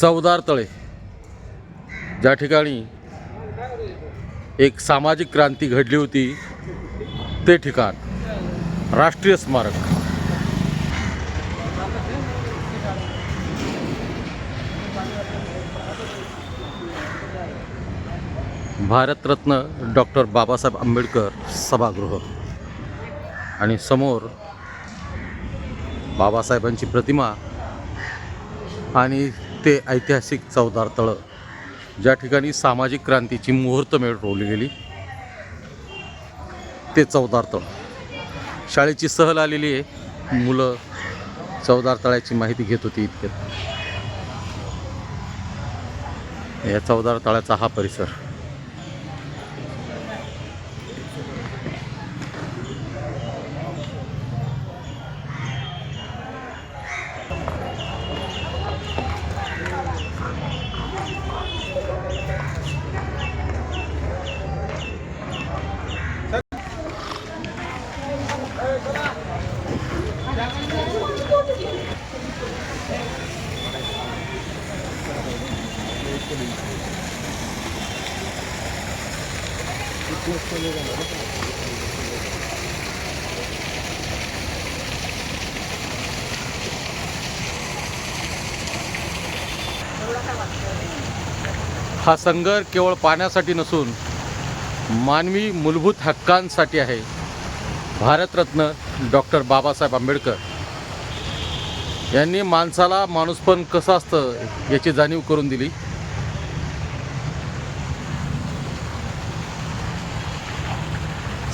चवदार तळे. ज्या ठिकाणी एक सामाजिक क्रांती घडली होती ते ठिकाण राष्ट्रीय स्मारक. भारतरत्न डॉक्टर बाबासाहेब आंबेडकर सभागृह. आणि समोर बाबासाहेबांची प्रतिमा आणि ते ऐतिहासिक चवदार तळं. ज्या ठिकाणी सामाजिक क्रांतीची मुहूर्तमेळ रोवली गेली ते चवदार तळं. शाळेची सहल आलेली आहे. मुलं चवदार तळ्याची माहिती घेत होती इतक्यात. या चवदार तळ्याचा हा परिसर. हा संघर्ष केवळ पाण्यासाठी नसून मानवी मूलभूत हक्कांसाठी आहे. भारतरत्न डॉक्टर बाबासाहेब आंबेडकर यांनी माणसाला माणूसपण कसं असतं याची जाणीव करून दिली.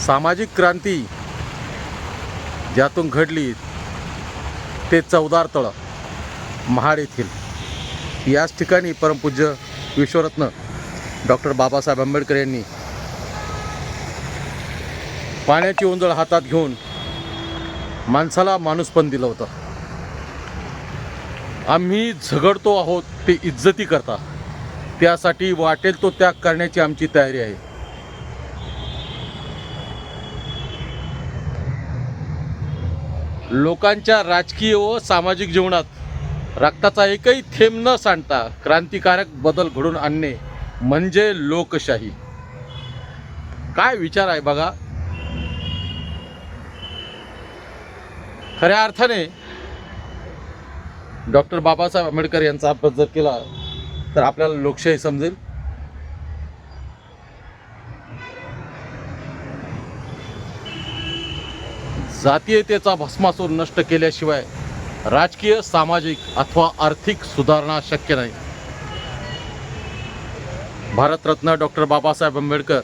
सामाजिक क्रांती ज्यातून घडली ते चवदार तळं महाड येथील. याच ठिकाणी परमपूज्य विश्वरत्न डॉक्टर बाबासाहेब आंबेडकर यांनी पाण्याची ओंजळ हातात घेऊन माणसाला माणूसपण दिलं होतं. आम्ही झगडतो आहोत ते इज्जती करता त्यासाठी वाटेल तो त्याग करण्याची आमची तयारी आहे. लोकांच्या राजकीय व सामाजिक जीवनात रक्ताचा एकही थेंब न सांडता क्रांतिकारक बदल घडून आणणे म्हणजे लोकशाही. काय विचार आहे बघा? खऱ्या अर्थाने डॉक्टर बाबासाहेब आंबेडकर यांचा अभ्यास जर केला तर आपल्याला लोकशाही समजेल. जातीयतेचा भस्मासूर नष्ट केल्याशिवाय राजकीय सामाजिक अथवा आर्थिक सुधारणा शक्य नाही. भारतरत्न डॉक्टर बाबासाहेब आंबेडकर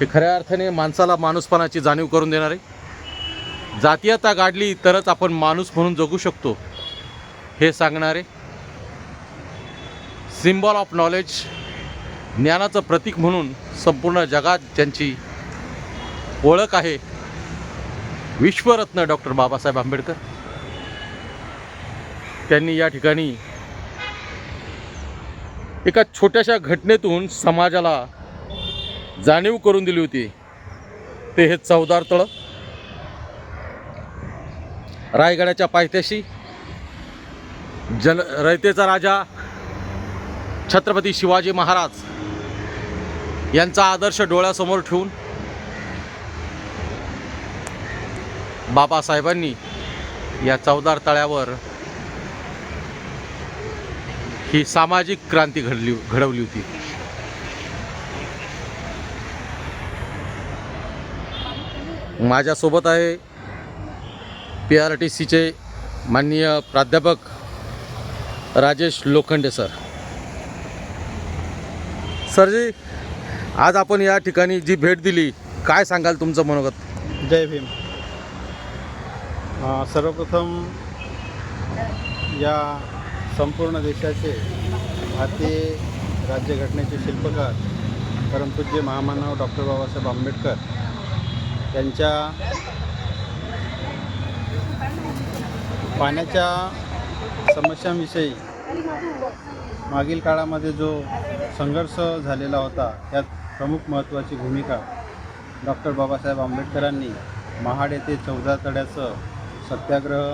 हे खऱ्या अर्थाने माणसाला माणूसपणाची जाणीव करून देणारे. जातीयता गाडली तरच आपण माणूस म्हणून जगू शकतो हे सांगणारे. सिम्बॉल ऑफ नॉलेज ज्ञानाचं प्रतीक म्हणून संपूर्ण जगात ज्यांची ओळख आहे विश्वरत्न डॉक्टर बाबासाहेब आंबेडकर त्यांनी या ठिकाणी एका छोट्याशा घटनेतून समाजाला जाणीव करून दिली होती. ते हे चवदार तळं. रायगडाच्या पायथ्याशी जन रयतेचा राजा छत्रपती शिवाजी महाराज यांचा आदर्श डोळ्यासमोर ठेवून बाबासाहेबांनी या चवदार तळ्यावर ही सामाजिक क्रांती घडली घडवली होती. माझ्यासोबत आहे पी आर टी सीचे माननीय प्राध्यापक राजेश लोखंडे सर. सरजी आज आपण या ठिकाणी जी भेट दिली काय सांगाल तुमचं मनोगत? जय भीम. सर्वप्रथम या संपूर्ण देशाचे भारतीय राज्यघटनेचे शिल्पकार परमपूज्य महामानव डॉक्टर बाबासाहेब आंबेडकर यांच्या पाण्याच्या समस्यांविषयी मागील काळामध्ये जो संघर्ष झालेला होता त्यात प्रमुख महत्त्वाची भूमिका डॉक्टर बाबासाहेब आंबेडकरांनी महाड येथे चौदा तड्याचं सत्याग्रह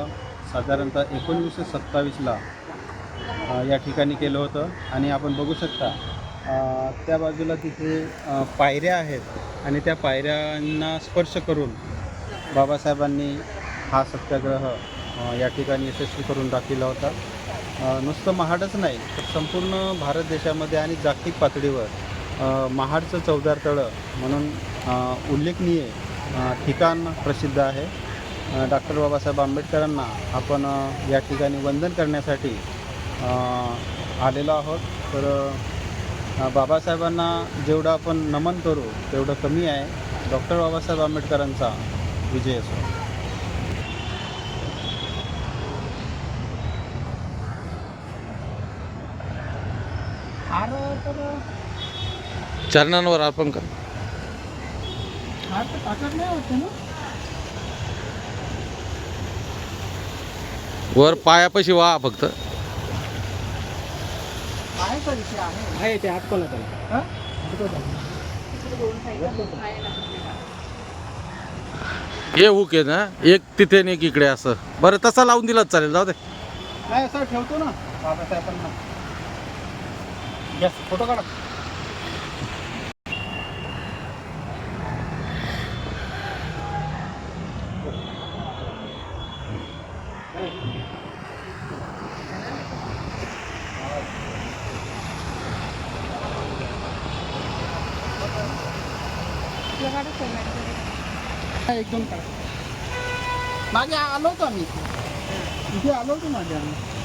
साधारणतः एकोणवीसशे सत्तावीसला या ठिकाणी केलं होतं. आणि आपण बघू शकता त्या बाजूला तिथे पायऱ्या आहेत. आणि त्या पायऱ्यांना स्पर्श करून बाबासाहेबांनी हा सत्याग्रह या ठिकाणी यशस्वी करून दाखविला होता. नुसतं महाडच नाही तर संपूर्ण भारत देशामध्ये आणि जागतिक पातळीवर महाडचं चौदार तळं म्हणून उल्लेखनीय ठिकाण प्रसिद्ध आहे. डॉक्टर बाबासाहेब आंबेडकरांना आपण या ठिकाणी वंदन करण्यासाठी आलेलो आहोत. तर बाबासाहेबांना जेवढं आपण नमन करू तेवढं कमी आहे. डॉक्टर बाबासाहेब आंबेडकरांचा विजय असो. चरणांवर अर्पण कर. हार तर टाकत नाही होते ना? वर पायापाशी वा फक्त. पायाचा विषय आहे आहे ते हात. कोणाचा हे हुक आहे ना एक तिथे आणि एक इकडे असं. बरं तसा लावून दिलाच चालेल जाऊ दे. नाही असं ठेवतो ना. बाबासाहेबांना. यस फोटो काढा. एकदम काढा मागे आलो होतो आम्ही इथे इथे आलो होतो मागे आम्ही